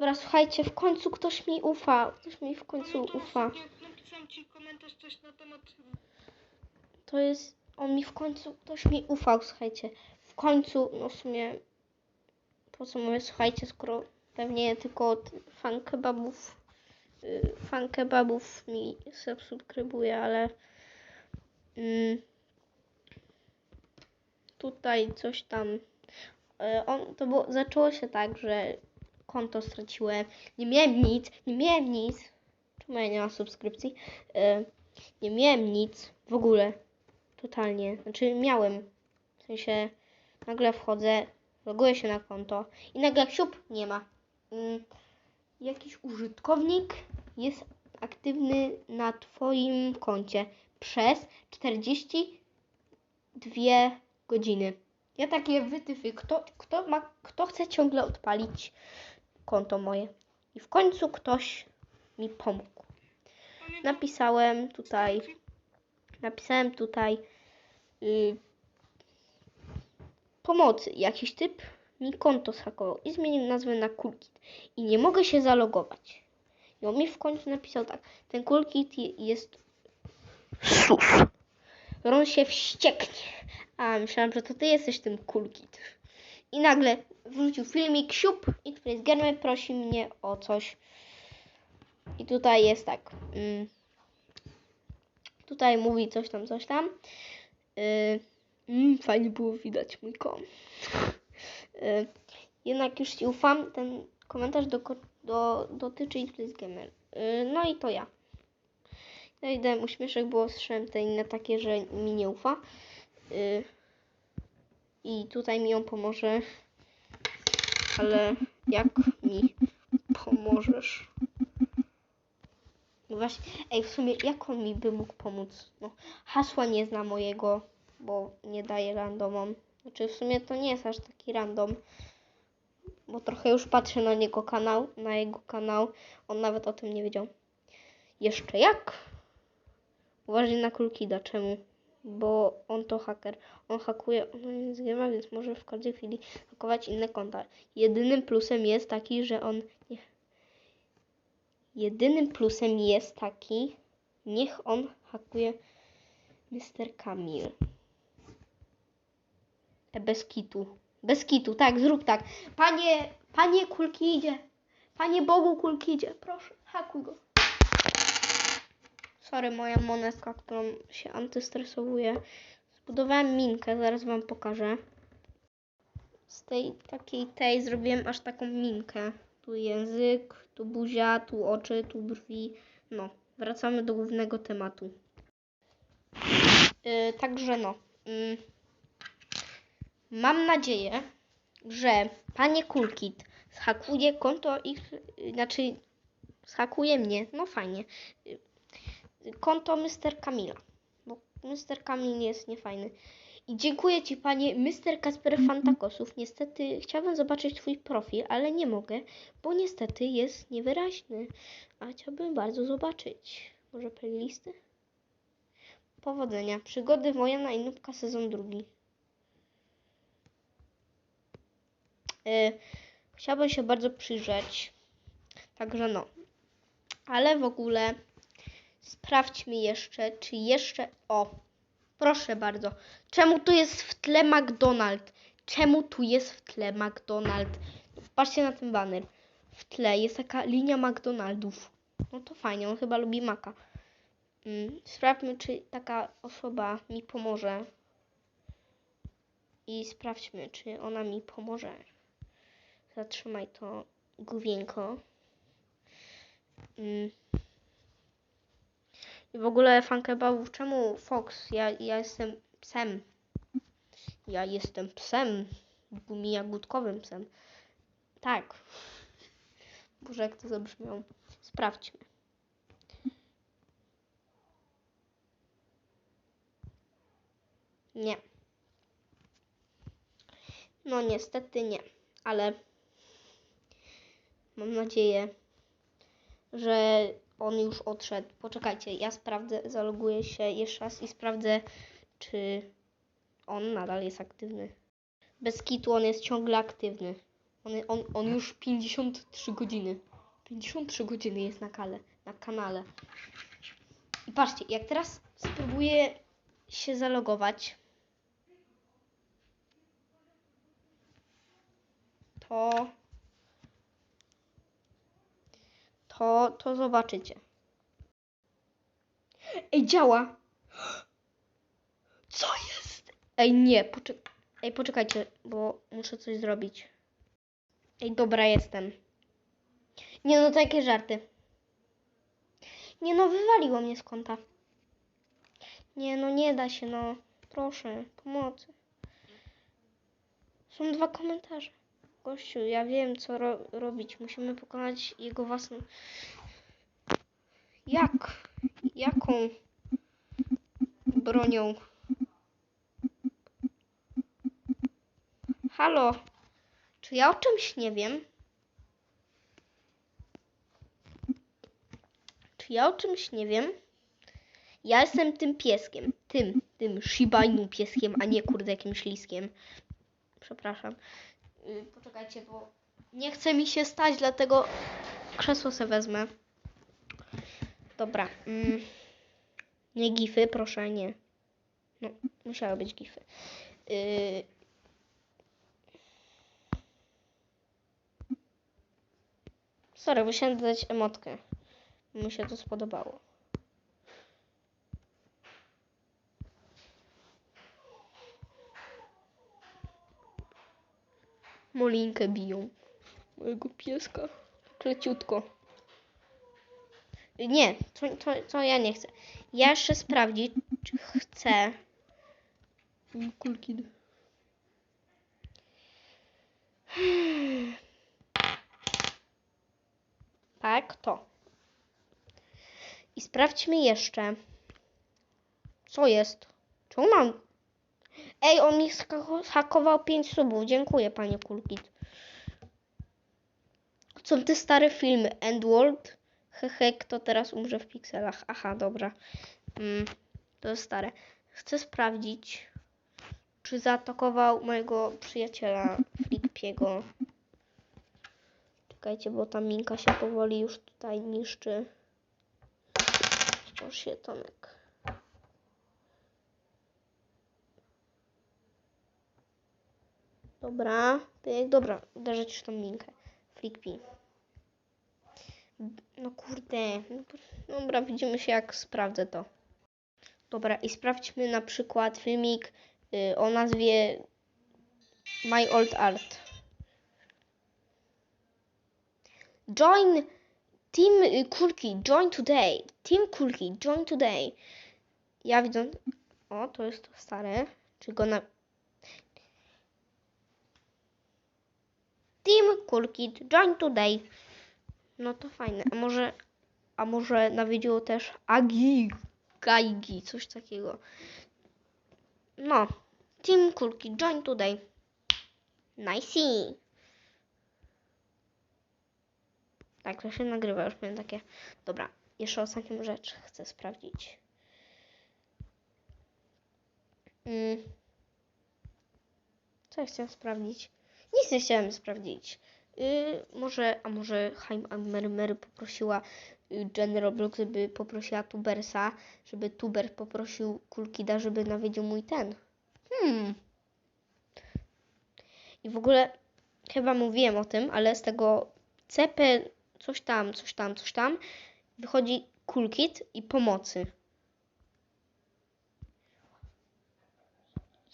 Dobra, słuchajcie, w końcu ktoś mi ufa. Ktoś mi w końcu ufa. ci komentarz coś na temat... To jest. On mi w końcu. Ktoś mi ufał, słuchajcie. W końcu, no w sumie. Po co mówię, słuchajcie, skoro pewnie tylko od fan kebabów. y, Fan kebabów mi subskrybuje, ale. Mm, tutaj coś tam. y, On, to było, zaczęło się tak, że konto straciłem. Nie miałem nic, nie miałem nic. Czemu ja nie mam subskrypcji? Y, nie miałem nic w ogóle. Totalnie. Znaczy miałem. W sensie nagle wchodzę, loguję się na konto i nagle siup nie ma. Mm, jakiś użytkownik jest aktywny na Twoim koncie przez 42 godziny. Ja takie wytyfy, kto, kto, ma, kto chce ciągle odpalić konto moje. I w końcu ktoś mi pomógł. Napisałem tutaj napisałem tutaj y, pomocy. Jakiś typ mi konto zhakował i zmienił nazwę na Coolkit. I nie mogę się zalogować. I on mi w końcu napisał tak. Ten je- jest sus. On się wścieknie. A myślałam, że to ty jesteś tym Coolkit. I nagle wrzucił filmik, siup, i tutaj Gamer prosi mnie o coś. I tutaj jest tak. Mm, Tutaj mówi coś tam, coś tam. Yy, mm, fajnie było widać mój kom. Yy, jednak już ci ufam. Ten komentarz do, do, dotyczy Influence Gamer. Yy, no i to ja. Ja idę uśmieszek, bo słyszałem te inne takie, że mi nie ufa. Yy, I tutaj mi on pomoże. Ale jak mi pomożesz? No właśnie, ej, w sumie jak on mi by mógł pomóc? No, hasła nie zna mojego, bo nie daje randomom. Znaczy, w sumie to nie jest aż taki random, bo trochę już patrzę na niego kanał, na jego kanał. On nawet o tym nie wiedział. Jeszcze jak? Uważaj na Kulkida, czemu? Bo on to haker. On hakuje online z gema, więc może w każdej chwili hakować inne konta. Jedynym plusem jest taki, że on nie Jedynym plusem jest taki, niech on hakuje Mr. Kamil. E, bez kitu. Bez kitu, tak, zrób tak. Panie, panie kulki idzie. Panie Bogu kulki idzie. Proszę, hakuj go. Sorry, moja monetka, którą się antystresowuje. Zbudowałem minkę, zaraz wam pokażę. Z tej takiej tej zrobiłem aż taką minkę. Tu język, tu buzia, tu oczy, tu brwi. No, wracamy do głównego tematu. Yy, także no. Yy, mam nadzieję, że panie Kulkit zhakuje konto ich, znaczy zhakuje mnie, no fajnie. Konto Mr. Kamila, bo Mr. Kamil jest niefajny. I dziękuję Ci, panie Mr. Kasper Fantakosów. Niestety chciałabym zobaczyć Twój profil, ale nie mogę, bo niestety jest niewyraźny. A chciałbym bardzo zobaczyć. Może playlisty? Powodzenia. Przygody Wojana i Nubka sezon drugi. Yy, chciałbym się bardzo przyjrzeć. Także no. Ale w ogóle sprawdźmy jeszcze, czy jeszcze... O, Proszę bardzo. Czemu tu jest w tle McDonald? Czemu tu jest w tle McDonald? Patrzcie na ten baner. W tle jest taka linia McDonaldów. No to fajnie, on chyba lubi maka. Mm, sprawdźmy, czy taka osoba mi pomoże. I sprawdźmy, czy ona mi pomoże. Zatrzymaj to główienko. Mm. I w ogóle fan kebabów, czemu Fox? Ja, ja jestem psem. Ja jestem psem. Gumijagódkowym psem. Tak. Boże, jak to zabrzmiało. Sprawdźmy. Nie. No niestety nie. Ale mam nadzieję, że on już odszedł. Poczekajcie, ja sprawdzę, zaloguję się jeszcze raz i sprawdzę, czy on nadal jest aktywny. Bez kitu on jest ciągle aktywny. On, on, on już 53 godziny. 53 godziny jest na, kale, na kanale. I patrzcie, jak teraz spróbuję się zalogować, to to, to zobaczycie. Ej, działa! Co jest? Ej, nie, poczek- Ej, poczekajcie, bo muszę coś zrobić. Ej, dobra, jestem. Nie no, takie żarty. Nie no, wywaliło mnie z konta. Nie no, nie da się, no. Proszę, pomocy. Są dwa komentarze. Gościu, ja wiem, co ro- robić. Musimy pokonać jego własną... Jak? Jaką bronią? Halo? Czy ja o czymś nie wiem? Czy ja o czymś nie wiem? Ja jestem tym pieskiem. Tym, tym Shiba Inu pieskiem, a nie kurde jakimś liskiem. Przepraszam. Yy, poczekajcie, bo nie chce mi się stać, dlatego krzesło se wezmę. Dobra. Mm. Nie gify, proszę, nie. No, musiały być gify. Yy. Sorry, musiałem dodać emotkę. Mi się to spodobało. Molinkę biją. Mojego pieska. Kleciutko. Nie, to, to, to ja nie chcę. Ja jeszcze sprawdzić, czy chcę. Kulki. Tak, to. I sprawdźmy jeszcze. Co jest? Czemu mam? Ej, on mi zhakował 5 subów. Dziękuję, panie Kulkit. Są te stare filmy. Endworld. Hehe, kto teraz umrze w pikselach? Aha, dobra. Mm, to jest stare. Chcę sprawdzić, czy zaatakował mojego przyjaciela Flickpiego. Czekajcie, bo ta minka się powoli już tutaj niszczy. O się, Tomek. Dobra, dobra, uderzać już tą minkę. Flickpi. No kurde, no dobra, widzimy się jak sprawdzę to. Dobra, i sprawdźmy na przykład filmik y, o nazwie My Old Art. Join Team Kulki, join today. Team Kulki, join today. Ja widzę. O, to jest to stare. Czy go na. Team Kulki, join today. No to fajne. A może. A może nawiedziło też Agi, Gaigi, coś takiego. No. Team Kulki, join today. Nice. Tak, to się nagrywa, już miałem takie. Dobra, jeszcze ostatnią rzecz chcę sprawdzić. Mm. Co ja chciałem sprawdzić? Nic nie chciałem sprawdzić. Yy, może, a może Haim Mary poprosiła y, Jen Roblox, żeby poprosiła Tubersa, żeby Tuber poprosił Kulkida, żeby nawiedził mój ten. Hmm. I w ogóle chyba mówiłem o tym, ale z tego CP coś tam, coś tam, coś tam wychodzi Kulkit i pomocy.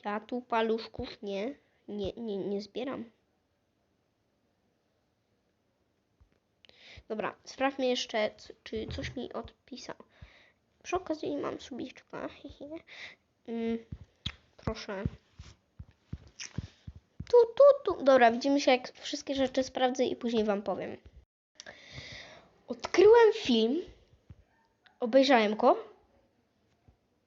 Ja tu paluszków nie, nie, nie, nie zbieram. Dobra, sprawdźmy jeszcze, czy coś mi odpisał. Przy okazji mam subiczka. Mm, proszę. Tu, tu, tu. Dobra, widzimy się jak wszystkie rzeczy sprawdzę i później wam powiem. Odkryłem film, obejrzałem go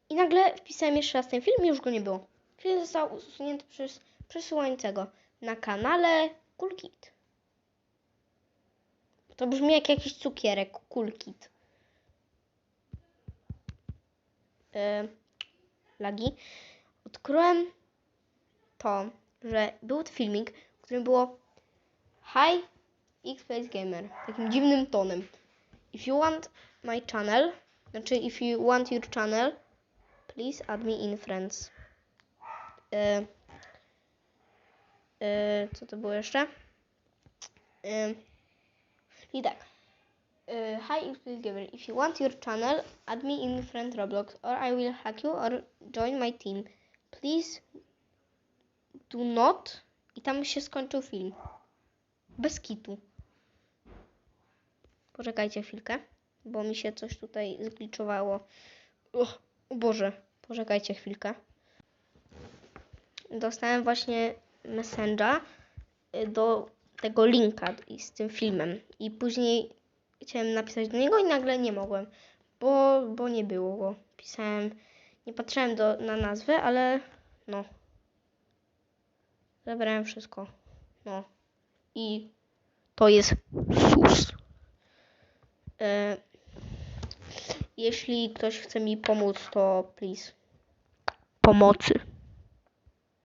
i nagle wpisałem jeszcze raz ten film i już go nie było. Film został usunięty przez przesyłającego na kanale Coolkit. To brzmi jak jakiś cukierek, Coolkit. Yy, lagi. Odkryłem to, że był filmik, w którym było Hi, X-Place Gamer. Takim dziwnym tonem. If you want my channel, znaczy if you want your channel, please add me in friends. E, e, co to było jeszcze? E, I tak. E, hi, X-Place Gamer. If you want your channel, add me in friend Roblox, or I will hack you, or join my team. Please do not. I tam się skończył film. Bez kitu. Poczekajcie chwilkę, bo mi się coś tutaj zgliczowało. Och, o Boże, poczekajcie chwilkę. Dostałem właśnie Messengera y, do tego linka z tym filmem. I później chciałem napisać do niego i nagle nie mogłem, bo, bo nie było go. Pisałem, nie patrzyłem do, na nazwę, ale no. Zabrałem wszystko. No. I to jest sus. E, jeśli ktoś chce mi pomóc, to please. Pomocy.